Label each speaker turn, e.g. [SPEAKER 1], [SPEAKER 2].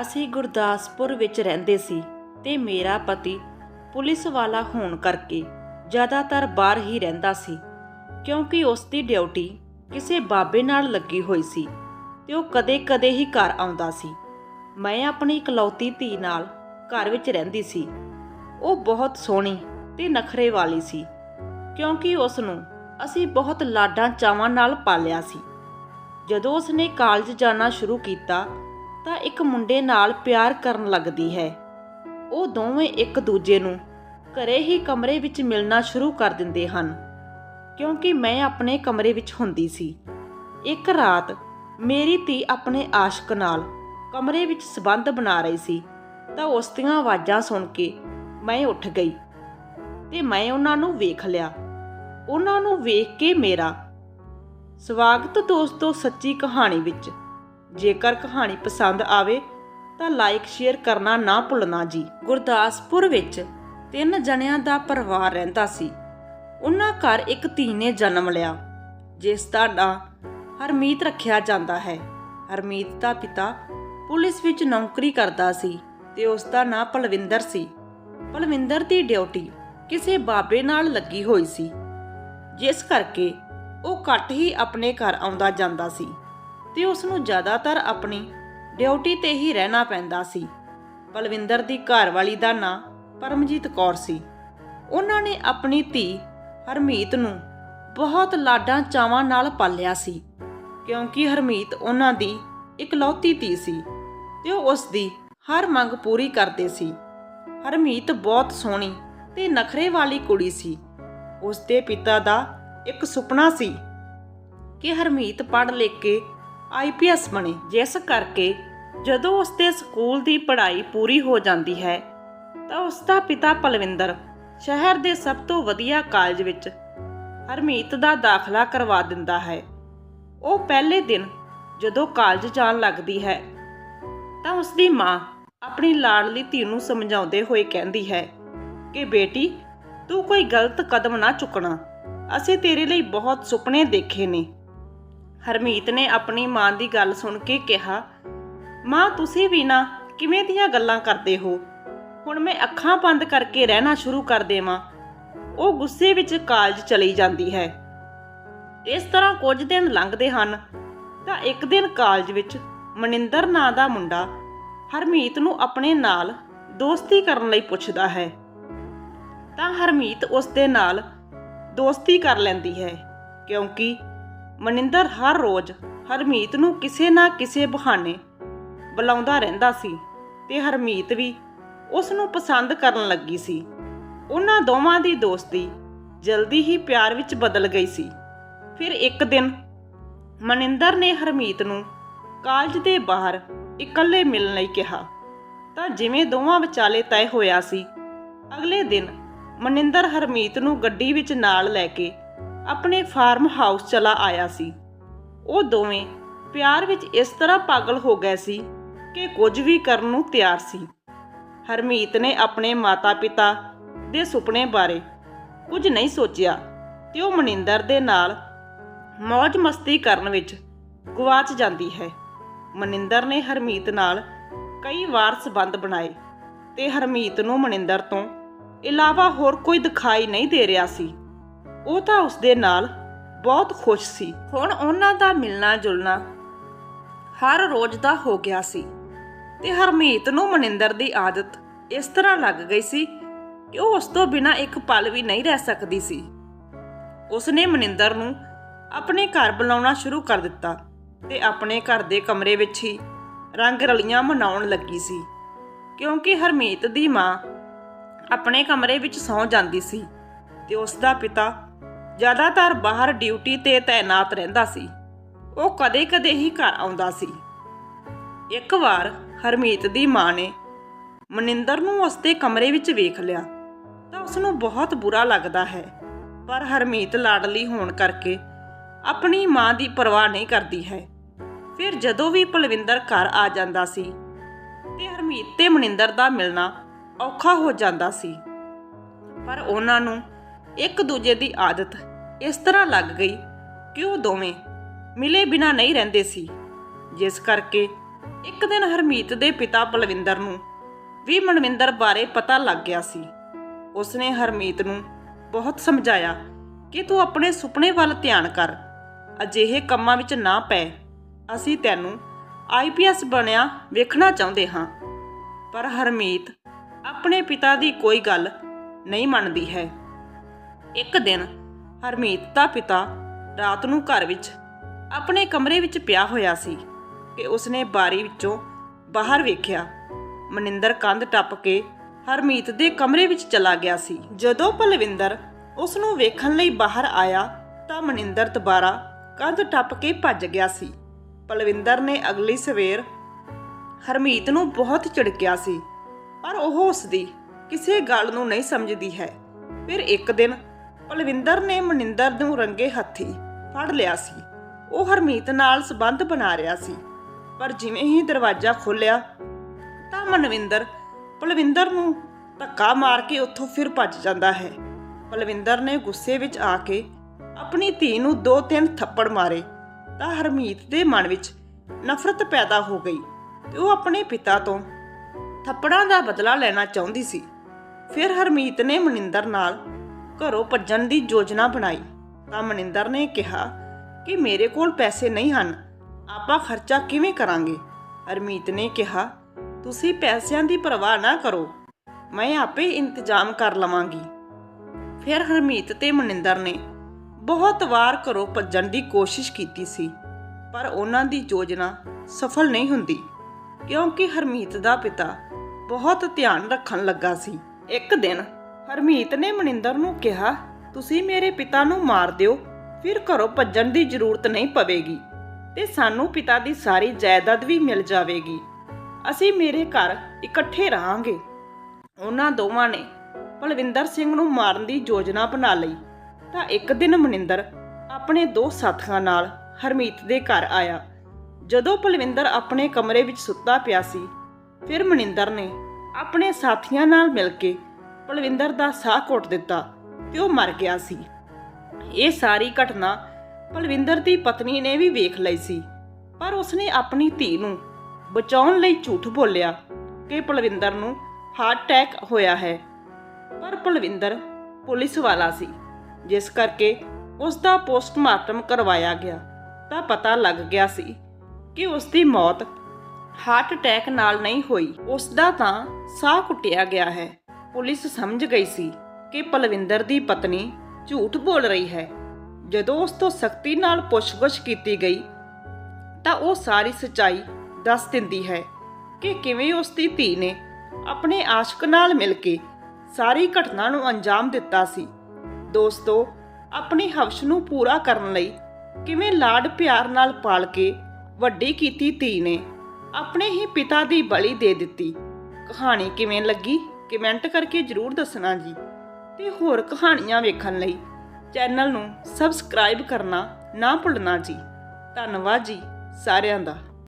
[SPEAKER 1] ਅਸੀਂ ਗੁਰਦਾਸਪੁਰ ਵਿੱਚ ਰਹਿੰਦੇ ਸੀ ਤੇ ਮੇਰਾ ਪਤੀ ਪੁਲਿਸ ਵਾਲਾ ਹੋਣ ਕਰਕੇ ਜ਼ਿਆਦਾਤਰ ਬਾਹਰ ਹੀ ਰਹਿੰਦਾ ਸੀ, ਕਿਉਂਕਿ ਉਸ ਦੀ ਡਿਊਟੀ ਕਿਸੇ ਬਾਬੇ ਨਾਲ ਲੱਗੀ ਹੋਈ ਸੀ ਤੇ ਉਹ ਕਦੇ-ਕਦੇ ਹੀ ਘਰ ਆਉਂਦਾ ਸੀ। ਮੈਂ ਆਪਣੀ ਇਕਲੌਤੀ ਧੀ ਨਾਲ ਘਰ ਵਿੱਚ ਰਹਿੰਦੀ ਸੀ। ਉਹ ਬਹੁਤ ਸੋਹਣੀ ਤੇ ਨਖਰੇ ਵਾਲੀ ਸੀ, ਕਿਉਂਕਿ ਉਸ ਨੂੰ ਅਸੀਂ ਬਹੁਤ ਲਾਡਾਂ ਚਾਵਾਂ ਨਾਲ ਪਾਲਿਆ ਸੀ। ਜਦੋਂ ਉਸਨੇ ਕਾਲਜ ਜਾਣਾ ਸ਼ੁਰੂ ਕੀਤਾ ਤਾਂ ਇੱਕ ਮੁੰਡੇ ਨਾਲ ਪਿਆਰ ਕਰਨ ਲੱਗਦੀ ਹੈ। ਉਹ ਦੋਵੇਂ ਇੱਕ ਦੂਜੇ ਨੂੰ ਘਰੇ ਹੀ ਕਮਰੇ ਵਿੱਚ ਮਿਲਣਾ ਸ਼ੁਰੂ ਕਰ ਦਿੰਦੇ ਹਨ, ਕਿਉਂਕਿ ਮੈਂ ਆਪਣੇ ਕਮਰੇ ਵਿੱਚ ਹੁੰਦੀ ਸੀ। ਇੱਕ ਰਾਤ ਮੇਰੀ ਧੀ ਆਪਣੇ ਆਸ਼ਕ ਨਾਲ ਕਮਰੇ ਵਿੱਚ ਸਬੰਧ ਬਣਾ ਰਹੀ ਸੀ ਤਾਂ ਉਸ ਦੀਆਂ ਆਵਾਜ਼ਾਂ ਸੁਣ ਕੇ ਮੈਂ ਉੱਠ ਗਈ ਤੇ ਮੈਂ ਉਹਨਾਂ ਨੂੰ ਵੇਖ ਲਿਆ। ਉਹਨਾਂ ਨੂੰ ਵੇਖ ਕੇ ਮੇਰਾ ਸਵਾਗਤ ਦੋਸਤੋ ਸੱਚੀ ਕਹਾਣੀ ਵਿੱਚ ਜੇਕਰ ਕਹਾਣੀ ਪਸੰਦ ਆਵੇ ਤਾਂ ਲਾਈਕ ਸ਼ੇਅਰ ਕਰਨਾ ਨਾ ਭੁੱਲਣਾ ਜੀ। ਗੁਰਦਾਸਪੁਰ ਵਿੱਚ ਤਿੰਨ ਜਣਿਆਂ ਦਾ ਪਰਿਵਾਰ ਰਹਿੰਦਾ ਸੀ। ਉਹਨਾਂ ਘਰ ਇੱਕ ਧੀ ਨੇ ਜਨਮ ਲਿਆ, ਜਿਸ ਦਾ ਨਾਂ ਹਰਮੀਤ ਰੱਖਿਆ ਜਾਂਦਾ ਹੈ। ਹਰਮੀਤ ਦਾ ਪਿਤਾ ਪੁਲਿਸ ਵਿੱਚ ਨੌਕਰੀ ਕਰਦਾ ਸੀ ਤੇ ਉਸ ਦਾ ਨਾਂ ਪਲਵਿੰਦਰ ਸੀ। ਪਲਵਿੰਦਰ ਦੀ ਡਿਊਟੀ ਕਿਸੇ ਬਾਬੇ ਨਾਲ ਲੱਗੀ ਹੋਈ ਸੀ, ਜਿਸ ਕਰਕੇ ਉਹ ਘੱਟ ਹੀ ਆਪਣੇ ਘਰ ਆਉਂਦਾ ਜਾਂਦਾ ਸੀ। ਤੇ ਉਸ ਨੂੰ ਜ਼ਿਆਦਾਤਰ ਆਪਣੀ ਡਿਊਟੀ ਤੇ ਹੀ ਰਹਿਣਾ ਪੈਂਦਾ ਸੀ। ਬਲਵਿੰਦਰ ਦੀ ਘਰਵਾਲੀ ਦਾ ਨਾਂ ਪਰਮਜੀਤ ਕੌਰ ਸੀ। ਉਹਨਾਂ ਨੇ ਆਪਣੀ ਧੀ ਹਰਮੀਤ ਨੂੰ ਬਹੁਤ ਲਾਡਾਂ ਚਾਵਾਂ ਨਾਲ ਪਾਲਿਆ ਸੀ, ਕਿਉਂਕਿ ਹਰਮੀਤ ਉਹਨਾਂ ਦੀ ਇਕਲੌਤੀ ਧੀ ਸੀ ਤੇ ਉਹ ਉਸ ਦੀ ਹਰ ਮੰਗ ਪੂਰੀ ਕਰਦੇ ਸੀ। ਹਰਮੀਤ ਬਹੁਤ ਸੋਹਣੀ ਤੇ ਨਖਰੇ ਵਾਲੀ ਕੁੜੀ ਸੀ। ਉਸ ਦੇ ਪਿਤਾ ਦਾ ਇੱਕ ਸੁਪਨਾ ਸੀ ਕਿ ਹਰਮੀਤ ਪੜ੍ਹ ਲਿਖ ਕੇ ਆਈਪੀਐਸ ਬਣੇ, ਜਿਸ ਕਰਕੇ ਜਦੋਂ ਉਸ ਦੇ ਸਕੂਲ ਦੀ ਪੜ੍ਹਾਈ ਪੂਰੀ ਹੋ ਜਾਂਦੀ ਹੈ, ਤਾਂ ਉਸ ਦਾ ਪਿਤਾ ਪਲਵਿੰਦਰ ਸ਼ਹਿਰ ਦੇ ਸਭ ਤੋਂ ਵਧੀਆ ਕਾਲਜ ਵਿੱਚ ਹਰਮੀਤ ਦਾ ਦਾਖਲਾ ਕਰਵਾ ਦਿੰਦਾ ਹੈ। ਉਹ ਪਹਿਲੇ ਦਿਨ ਜਦੋਂ ਕਾਲਜ ਜਾਣ ਲੱਗਦੀ ਹੈ, ਤਾਂ ਉਸ ਦੀ ਮਾਂ ਆਪਣੀ ਲਾਡਲੀ ਧੀ ਨੂੰ ਸਮਝਾਉਂਦੇ ਹੋਏ ਕਹਿੰਦੀ ਹੈ ਕਿ ਬੇਟੀ, ਤੂੰ ਕੋਈ ਗਲਤ ਕਦਮ ਨਾ ਚੁੱਕਣਾ। ਅਸੀਂ ਤੇਰੇ ਲਈ ਬਹੁਤ ਸੁਪਨੇ ਦੇਖੇ ਨੇ। ਹਰਮੀਤ ਨੇ ਆਪਣੀ ਮਾਂ ਦੀ ਗੱਲ ਸੁਣ ਕੇ ਕਿਹਾ, ਮਾਂ, ਤੁਸੀਂ ਵੀ ਨਾ ਕਿਵੇਂ ਦੀਆਂ ਗੱਲਾਂ ਕਰਦੇ ਹੋ? ਹੁਣ ਮੈਂ ਅੱਖਾਂ ਬੰਦ ਕਰਕੇ ਰਹਿਣਾ ਸ਼ੁਰੂ ਕਰ ਦੇਵਾਂ। ਉਹ ਗੁੱਸੇ ਵਿੱਚ ਕਾਲਜ ਚਲੀ ਜਾਂਦੀ ਹੈ। ਇਸ ਤਰ੍ਹਾਂ ਕੁਝ ਦਿਨ ਲੰਘਦੇ ਹਨ। ਤਾਂ ਇੱਕ ਦਿਨ ਕਾਲਜ ਵਿੱਚ ਮਨਿੰਦਰ ਨਾਂ ਦਾ ਮੁੰਡਾ ਹਰਮੀਤ ਨੂੰ ਆਪਣੇ ਨਾਲ ਦੋਸਤੀ ਕਰਨ ਲਈ ਪੁੱਛਦਾ ਹੈ। ਤਾਂ ਹਰਮੀਤ ਉਸ ਦੇ ਨਾਲ ਦੋਸਤੀ ਕਰ ਲੈਂਦੀ ਹੈ, ਕਿਉਂਕਿ ਮਨਿੰਦਰ ਹਰ ਰੋਜ਼ ਹਰਮੀਤ ਨੂੰ ਕਿਸੇ ਨਾ ਕਿਸੇ ਬਹਾਨੇ ਬੁਲਾਉਂਦਾ ਰਹਿੰਦਾ ਸੀ ਤੇ ਹਰਮੀਤ ਵੀ ਉਸ ਨੂੰ ਪਸੰਦ ਕਰਨ ਲੱਗੀ ਸੀ। ਉਹਨਾਂ ਦੋਵਾਂ ਦੀ ਦੋਸਤੀ ਜਲਦੀ ਹੀ ਪਿਆਰ ਵਿੱਚ ਬਦਲ ਗਈ ਸੀ। ਫਿਰ ਇੱਕ ਦਿਨ ਮਨਿੰਦਰ ਨੇ ਹਰਮੀਤ ਨੂੰ ਕਾਲਜ ਦੇ ਬਾਹਰ ਇਕੱਲੇ ਮਿਲਣ ਲਈ ਕਿਹਾ। ਤਾਂ ਜਿਵੇਂ ਦੋਵਾਂ ਵਿਚਾਲੇ ਤੈਅ ਹੋਇਆ ਸੀ, ਅਗਲੇ ਦਿਨ ਮਨਿੰਦਰ ਹਰਮੀਤ ਨੂੰ ਗੱਡੀ ਵਿੱਚ ਨਾਲ ਲੈ ਕੇ ਆਪਣੇ ਫਾਰਮ ਹਾਊਸ ਚਲਾ ਆਇਆ ਸੀ। ਉਹ ਦੋਵੇਂ ਪਿਆਰ ਵਿੱਚ ਇਸ ਤਰ੍ਹਾਂ ਪਾਗਲ ਹੋ ਗਏ ਸੀ ਕਿ ਕੁਝ ਵੀ ਕਰਨ ਨੂੰ ਤਿਆਰ ਸੀ। ਹਰਮੀਤ ਨੇ ਆਪਣੇ ਮਾਤਾ-ਪਿਤਾ ਦੇ ਸੁਪਨੇ ਬਾਰੇ ਕੁਝ ਨਹੀਂ ਸੋਚਿਆ ਤੇ ਉਹ ਮਨਿੰਦਰ ਦੇ ਨਾਲ ਮौज ਮਸਤੀ ਕਰਨ ਵਿੱਚ ਗਵਾਚ ਜਾਂਦੀ ਹੈ। ਮਨਿੰਦਰ ਨੇ ਹਰਮੀਤ ਨਾਲ ਕਈ ਵਾਰ ਸਬੰਧ ਬਣਾਏ ਤੇ ਹਰਮੀਤ ਨੂੰ ਮਨਿੰਦਰ ਤੋਂ ਇਲਾਵਾ ਹੋਰ ਕੋਈ ਦਿਖਾਈ ਨਹੀਂ ਦੇ ਰਿਹਾ ਸੀ। ਉਹ ਤਾਂ ਉਸ ਦੇ ਨਾਲ ਬਹੁਤ ਖੁਸ਼ ਸੀ। ਹੁਣ ਉਹਨਾਂ ਦਾ ਮਿਲਣਾ ਜੁਲਣਾ ਹਰ ਰੋਜ਼ ਦਾ ਹੋ ਗਿਆ ਸੀ ਤੇ ਹਰਮੀਤ ਨੂੰ ਮਨਿੰਦਰ ਦੀ ਆਦਤ ਇਸ ਤਰ੍ਹਾਂ ਲੱਗ ਗਈ ਸੀ ਕਿ ਉਹ ਉਸ ਤੋਂ ਬਿਨਾਂ ਇੱਕ ਪਲ ਵੀ ਨਹੀਂ ਰਹਿ ਸਕਦੀ ਸੀ। ਉਸਨੇ ਮਨਿੰਦਰ ਨੂੰ ਆਪਣੇ ਘਰ ਬੁਲਾਉਣਾ ਸ਼ੁਰੂ ਕਰ ਦਿੱਤਾ ਤੇ ਆਪਣੇ ਘਰ ਦੇ ਕਮਰੇ ਵਿੱਚ ਹੀ ਰੰਗ ਰਲੀਆਂ ਮਨਾਉਣ ਲੱਗੀ ਸੀ ਕਿਉਂਕਿ ਹਰਮੀਤ ਦੀ ਮਾਂ ਆਪਣੇ ਕਮਰੇ ਵਿੱਚ ਸੌਂ ਜਾਂਦੀ ਸੀ ਤੇ ਉਸ ਦਾ ਪਿਤਾ ਜ਼ਿਆਦਾਤਰ ਬਾਹਰ ਡਿਊਟੀ ਤੇ ਤਾਇਨਾਤ ਰਹਿੰਦਾ ਸੀ। ਉਹ ਕਦੇ-ਕਦੇ ਹੀ ਘਰ ਆਉਂਦਾ ਸੀ। ਇੱਕ ਵਾਰ ਹਰਮੀਤ ਦੀ ਮਾਂ ਨੇ ਮਨਿੰਦਰ ਨੂੰ ਉਸਦੇ ਕਮਰੇ ਵਿੱਚ ਵੇਖ ਲਿਆ ਤਾਂ ਉਸ ਨੂੰ ਬਹੁਤ ਬੁਰਾ ਲੱਗਦਾ ਹੈ। ਪਰ ਹਰਮੀਤ ਲਾਡਲੀ ਹੋਣ ਕਰਕੇ ਆਪਣੀ ਮਾਂ ਦੀ ਪਰਵਾਹ ਨਹੀਂ ਕਰਦੀ ਹੈ। ਫਿਰ ਜਦੋਂ ਵੀ ਪਲਵਿੰਦਰ ਘਰ ਆ ਜਾਂਦਾ ਸੀ ਤੇ ਹਰਮੀਤ ਤੇ ਮਨਿੰਦਰ ਦਾ ਮਿਲਣਾ ਔਖਾ ਹੋ ਜਾਂਦਾ ਸੀ। ਪਰ ਉਹਨਾਂ ਨੂੰ ਇੱਕ ਦੂਜੇ ਦੀ ਆਦਤ ਇਸ ਤਰ੍ਹਾਂ ਲੱਗ ਗਈ ਕਿ ਉਹ ਦੋਵੇਂ ਮਿਲੇ ਬਿਨਾ ਨਹੀਂ ਰਹਿੰਦੇ ਸੀ। ਜਿਸ ਕਰਕੇ ਇੱਕ ਦਿਨ ਹਰਮੀਤ ਦੇ ਪਿਤਾ ਬਲਵਿੰਦਰ ਨੂੰ ਵੀ ਮਨਵਿੰਦਰ ਬਾਰੇ ਪਤਾ ਲੱਗ ਗਿਆ ਸੀ। ਉਸਨੇ ਹਰਮੀਤ ਨੂੰ ਬਹੁਤ ਸਮਝਾਇਆ ਕਿ ਤੂੰ ਆਪਣੇ ਸੁਪਨੇ ਵੱਲ ਧਿਆਨ ਕਰ, ਅਜਿਹੇ ਕੰਮਾਂ ਵਿੱਚ ਨਾ ਪੈ। ਅਸੀਂ ਤੈਨੂੰ ਆਈਪੀਐਸ ਬਣਿਆ ਵੇਖਣਾ ਚਾਹੁੰਦੇ ਹਾਂ। ਪਰ ਹਰਮੀਤ ਆਪਣੇ ਪਿਤਾ ਦੀ ਕੋਈ ਗੱਲ ਨਹੀਂ ਮੰਨਦੀ ਹੈ। ਇੱਕ ਦਿਨ ਹਰਮੀਤ ਦਾ ਪਿਤਾ ਰਾਤ ਨੂੰ ਘਰ ਵਿੱਚ ਆਪਣੇ ਕਮਰੇ ਵਿੱਚ ਪਿਆ ਹੋਇਆ ਸੀ ਕਿ ਉਸਨੇ ਬਾਰੀ ਵਿੱਚੋਂ ਬਾਹਰ ਵੇਖਿਆ। ਮਨਿੰਦਰ ਕੰਧ ਟੱਪ ਕੇ ਹਰਮੀਤ ਦੇ ਕਮਰੇ ਵਿੱਚ ਚਲਾ ਗਿਆ ਸੀ। ਜਦੋਂ ਪਲਵਿੰਦਰ ਉਸ ਨੂੰ ਵੇਖਣ ਲਈ ਬਾਹਰ ਆਇਆ ਤਾਂ ਮਨਿੰਦਰ ਦੁਬਾਰਾ ਕੰਧ ਟੱਪ ਕੇ ਭੱਜ ਗਿਆ ਸੀ। ਪਲਵਿੰਦਰ ਨੇ ਅਗਲੀ ਸਵੇਰ ਹਰਮੀਤ ਨੂੰ ਬਹੁਤ ਝਿੜਕਿਆ ਸੀ, ਪਰ ਉਹ ਉਸ ਦੀ ਕਿਸੇ ਗੱਲ ਨੂੰ ਨਹੀਂ ਸਮਝਦੀ ਹੈ। ਫਿਰ ਇੱਕ ਦਿਨ ਪਲਵਿੰਦਰ ਨੇ ਮਨਿੰਦਰ ਨੂੰ ਰੰਗੇ ਹੱਥੀ ਫੜ ਲਿਆ ਸੀ। ਉਹ ਹਰਮੀਤ ਨਾਲ ਸਬੰਧ ਬਣਾ ਰਿਹਾ ਸੀ। ਪਰ ਜਿਵੇਂ ਹੀ ਦਰਵਾਜ਼ਾ ਖੋਲ੍ਹਿਆ, ਤਾਂ ਮਨਵਿੰਦਰ, ਪਲਵਿੰਦਰ ਨੂੰ ਧੱਕਾ ਮਾਰ ਕੇ ਉੱਥੋਂ ਫਿਰ ਭੱਜ ਜਾਂਦਾ ਹੈ। ਪਲਵਿੰਦਰ ਨੇ ਗੁੱਸੇ ਵਿੱਚ ਆ ਕੇ ਆਪਣੀ ਧੀ ਨੂੰ ਦੋ ਤਿੰਨ ਥੱਪੜ ਮਾਰੇ, ਤਾਂ ਹਰਮੀਤ ਦੇ ਮਨ ਵਿੱਚ ਨਫ਼ਰਤ ਪੈਦਾ ਹੋ ਗਈ ਤੇ ਉਹ ਆਪਣੇ ਪਿਤਾ ਤੋਂ ਥੱਪੜਾਂ ਦਾ ਬਦਲਾ ਲੈਣਾ ਚਾਹੁੰਦੀ ਸੀ। ਫਿਰ ਹਰਮੀਤ ਨੇ ਮਨਿੰਦਰ ਨਾਲ ਘਰੋਂ ਭੱਜਣ ਦੀ ਯੋਜਨਾ ਬਣਾਈ, ਤਾਂ ਮਨਿੰਦਰ ਨੇ ਕਿਹਾ ਕਿ ਮੇਰੇ ਕੋਲ ਪੈਸੇ ਨਹੀਂ ਹਨ, ਆਪਾਂ ਖਰਚਾ ਕਿਵੇਂ ਕਰਾਂਗੇ? ਹਰਮੀਤ ਨੇ ਕਿਹਾ, ਤੁਸੀਂ ਪੈਸਿਆਂ ਦੀ ਪਰਵਾਹ ਨਾ ਕਰੋ, ਮੈਂ ਆਪੇ ਇੰਤਜ਼ਾਮ ਕਰ ਲਵਾਂਗੀ। ਫਿਰ ਹਰਮੀਤ ਤੇ ਮਨਿੰਦਰ ਨੇ ਬਹੁਤ ਵਾਰ ਘਰੋਂ ਭੱਜਣ ਦੀ ਕੋਸ਼ਿਸ਼ ਕੀਤੀ ਸੀ, ਪਰ ਉਹਨਾਂ ਦੀ ਯੋਜਨਾ ਸਫਲ ਨਹੀਂ ਹੁੰਦੀ, ਕਿਉਂਕਿ ਹਰਮੀਤ ਦਾ ਪਿਤਾ ਬਹੁਤ ਧਿਆਨ ਰੱਖਣ ਲੱਗਾ ਸੀ। ਇੱਕ ਦਿਨ ਹਰਮੀਤ ਨੇ ਮਨਿੰਦਰ ਨੂੰ ਕਿਹਾ, ਤੁਸੀਂ ਮੇਰੇ ਪਿਤਾ ਨੂੰ ਮਾਰ ਦਿਓ, ਫਿਰ ਘਰੋਂ ਭੱਜਣ ਦੀ ਜ਼ਰੂਰਤ ਨਹੀਂ ਪਵੇਗੀ ਤੇ ਸਾਨੂੰ ਪਿਤਾ ਦੀ ਸਾਰੀ ਜਾਇਦਾਦ ਵੀ ਮਿਲ ਜਾਵੇਗੀ। ਅਸੀਂ ਮੇਰੇ ਘਰ ਇਕੱਠੇ ਰਹਾਂਗੇ। ਉਹਨਾਂ ਦੋਵਾਂ ਨੇ ਬਲਵਿੰਦਰ ਸਿੰਘ ਨੂੰ ਮਾਰਨ ਦੀ ਯੋਜਨਾ ਬਣਾ ਲਈ। ਤਾਂ ਇੱਕ ਦਿਨ ਮਨਿੰਦਰ ਆਪਣੇ ਦੋ ਸਾਥੀਆਂ ਨਾਲ ਹਰਮੀਤ ਦੇ ਘਰ ਆਇਆ। ਜਦੋਂ ਬਲਵਿੰਦਰ ਆਪਣੇ ਕਮਰੇ ਵਿੱਚ ਸੁੱਤਾ ਪਿਆ ਸੀ, ਫਿਰ ਮਨਿੰਦਰ ਨੇ ਆਪਣੇ ਸਾਥੀਆਂ ਨਾਲ ਮਿਲ ਕੇ ਪਲਵਿੰਦਰ ਦਾ ਸਾਹ ਘੁੱਟ ਦਿੱਤਾ ਤੇ ਉਹ ਮਰ ਗਿਆ ਸੀ। ਇਹ ਸਾਰੀ ਘਟਨਾ ਪਲਵਿੰਦਰ ਦੀ ਪਤਨੀ ਨੇ ਵੀ ਵੇਖ ਲਈ ਸੀ, ਪਰ ਉਸਨੇ ਆਪਣੀ ਧੀ ਨੂੰ ਬਚਾਉਣ ਲਈ ਝੂਠ ਬੋਲਿਆ ਕਿ ਪਲਵਿੰਦਰ ਨੂੰ ਹਾਰਟ ਅਟੈਕ ਹੋਇਆ ਹੈ। ਪਰ ਪਲਵਿੰਦਰ ਪੁਲਿਸ ਵਾਲਾ ਸੀ, ਜਿਸ ਕਰਕੇ ਉਸ ਦਾ ਪੋਸਟਮਾਰਟਮ ਕਰਵਾਇਆ ਗਿਆ ਤਾਂ ਪਤਾ ਲੱਗ ਗਿਆ ਸੀ ਕਿ ਉਸ ਦੀ ਮੌਤ ਹਾਰਟ ਅਟੈਕ ਨਾਲ ਨਹੀਂ ਹੋਈ। ਉਸ ਦਾ ਤਾਂ ਸਾਹ ਕੁੱਟਿਆ ਗਿਆ ਹੈ। ਪੁਲਿਸ ਸਮਝ ਗਈ ਸੀ ਕਿ ਪਲਵਿੰਦਰ ਦੀ ਪਤਨੀ ਝੂਠ ਬੋਲ ਰਹੀ ਹੈ। ਜਦੋਂ ਉਸ ਤੋਂ ਸਖਤੀ ਨਾਲ ਪੁੱਛਗਿੱਛ ਕੀਤੀ ਗਈ, ਤਾਂ ਉਹ ਸਾਰੀ ਸੱਚਾਈ ਦੱਸ ਦਿੰਦੀ ਹੈ ਕਿ ਕਿਵੇਂ ਉਸ ਦੀ ਧੀ ਨੇ ਆਪਣੇ ਆਸ਼ਕ ਨਾਲ ਮਿਲ ਕੇ ਸਾਰੀ ਘਟਨਾ ਨੂੰ ਅੰਜਾਮ ਦਿੱਤਾ ਸੀ। ਦੋਸਤੋ, ਆਪਣੀ ਹਵਸ਼ ਨੂੰ ਪੂਰਾ ਕਰਨ ਲਈ ਕਿਵੇਂ ਲਾਡ ਪਿਆਰ ਨਾਲ ਪਾਲ ਕੇ ਵੱਡੀ ਕੀਤੀ ਧੀ ਨੇ, ਆਪਣੇ ਹੀ ਪਿਤਾ ਦੀ ਬਲੀ ਦੇ ਦਿੱਤੀ। ਕਹਾਣੀ ਕਿਵੇਂ ਲੱਗੀ? ਕਮੈਂਟ ਕਰਕੇ ਜਰੂਰ ਦੱਸਣਾ ਜੀ ਤੇ ਹੋਰ ਕਹਾਣੀਆਂ ਵੇਖਣ ਲਈ ਚੈਨਲ ਨੂੰ ਸਬਸਕ੍ਰਾਈਬ ਕਰਨਾ ਨਾ ਭੁੱਲਣਾ ਜੀ। ਧੰਨਵਾਦ ਜੀ ਸਾਰਿਆਂ ਦਾ।